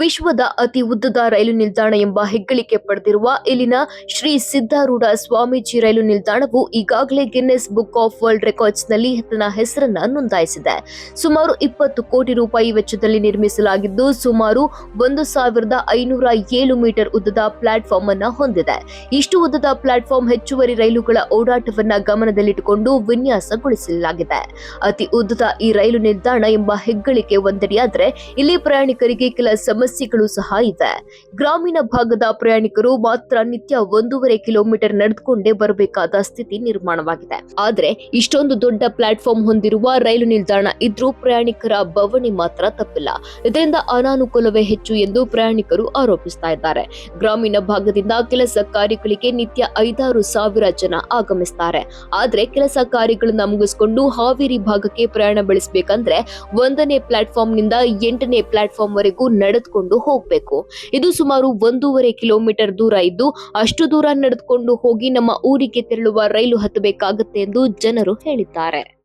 ವಿಶ್ವದ ಅತಿ ಉದ್ದದ ರೈಲು ನಿಲ್ದಾಣ ಎಂಬ ಹೆಗ್ಗಳಿಕೆ ಪಡೆದಿರುವ ಇಲ್ಲಿನ ಶ್ರೀ ಸಿದ್ದಾರೂಢ ಸ್ವಾಮೀಜಿ ರೈಲು ನಿಲ್ದಾಣವು ಈಗಾಗಲೇ ಗಿನ್ನೆಸ್ ಬುಕ್ ಆಫ್ ವರ್ಲ್ಡ್ ರೆಕಾರ್ಡ್ಸ್ನಲ್ಲಿ ತನ್ನ ಹೆಸರನ್ನ ನೋಂದಾಯಿಸಿದೆ. ಸುಮಾರು ಇಪ್ಪತ್ತು ಕೋಟಿ ರೂಪಾಯಿ ವೆಚ್ಚದಲ್ಲಿ ನಿರ್ಮಿಸಲಾಗಿದ್ದು, ಸುಮಾರು ಒಂದು ಸಾವಿರದ ಐನೂರ ಏಳು ಮೀಟರ್ ಉದ್ದದ ಪ್ಲಾಟ್ಫಾರ್ಮ್ ಅನ್ನ ಹೊಂದಿದೆ. ಇಷ್ಟು ಉದ್ದದ ಪ್ಲಾಟ್ಫಾರ್ಮ್ ಹೆಚ್ಚುವರಿ ರೈಲುಗಳ ಓಡಾಟವನ್ನ ಗಮನದಲ್ಲಿಟ್ಟುಕೊಂಡು ವಿನ್ಯಾಸಗೊಳಿಸಲಾಗಿದೆ. ಅತಿ ಉದ್ದದ ಈ ರೈಲು ನಿಲ್ದಾಣ ಎಂಬ ಹೆಗ್ಗಳಿಕೆ ಒಂದಡಿಯಾದರೆ, ಇಲ್ಲಿ ಪ್ರಯಾಣಿಕರಿಗೆ ಕೆಲ ಸಮಸ್ಯೆಗಳು ಸಹ ಇದೆ. ಗ್ರಾಮೀಣ ಭಾಗದ ಪ್ರಯಾಣಿಕರು ಮಾತ್ರ ನಿತ್ಯ ಒಂದೂವರೆ ಕಿಲೋಮೀಟರ್ ನಡೆದುಕೊಂಡೇ ಬರಬೇಕಾದ ಸ್ಥಿತಿ ನಿರ್ಮಾಣವಾಗಿದೆ. ಆದರೆ ಇಷ್ಟೊಂದು ದೊಡ್ಡ ಪ್ಲಾಟ್ಫಾರ್ಮ್ ಹೊಂದಿರುವ ರೈಲು ನಿಲ್ದಾಣ ಇದ್ರೂ ಪ್ರಯಾಣಿಕರ ಬವಣಿ ಮಾತ್ರ ತಪ್ಪಿಲ್ಲ. ಇದರಿಂದ ಅನಾನುಕೂಲವೇ ಹೆಚ್ಚು ಎಂದು ಪ್ರಯಾಣಿಕರು ಆರೋಪಿಸ್ತಾ ಇದ್ದಾರೆ. ಗ್ರಾಮೀಣ ಭಾಗದಿಂದ ಕೆಲಸ ಕಾರ್ಯಗಳಿಗೆ ನಿತ್ಯ ಐದಾರು ಸಾವಿರ ಜನ ಆಗಮಿಸ್ತಾರೆ. ಆದ್ರೆ ಕೆಲಸ ಕಾರ್ಯಗಳನ್ನ ಮುಗಿಸಿಕೊಂಡು ಹಾವೇರಿ ಭಾಗಕ್ಕೆ ಪ್ರಯಾಣ ಬೆಳೆಸಬೇಕಂದ್ರೆ ಒಂದನೇ ಪ್ಲಾಟ್ಫಾರ್ಮ್ನಿಂದ ಎಂಟನೇ ಪ್ಲಾಟ್ಫಾರ್ಮ್ ವರೆಗೂ ನಡೆದುಕೊಂಡು ಹೋಗ್ಬೇಕು. ಇದು ಸುಮಾರು ಒಂದೂವರೆ ಕಿಲೋಮೀಟರ್ ದೂರ ಇದ್ದು, ಅಷ್ಟು ದೂರ ನಡೆದುಕೊಂಡು ಹೋಗಿ ನಮ್ಮ ಊರಿಗೆ ತೆರಳುವ ರೈಲು ಹತ್ತಬೇಕಾಗುತ್ತೆ ಎಂದು ಜನರು ಹೇಳಿದ್ದಾರೆ.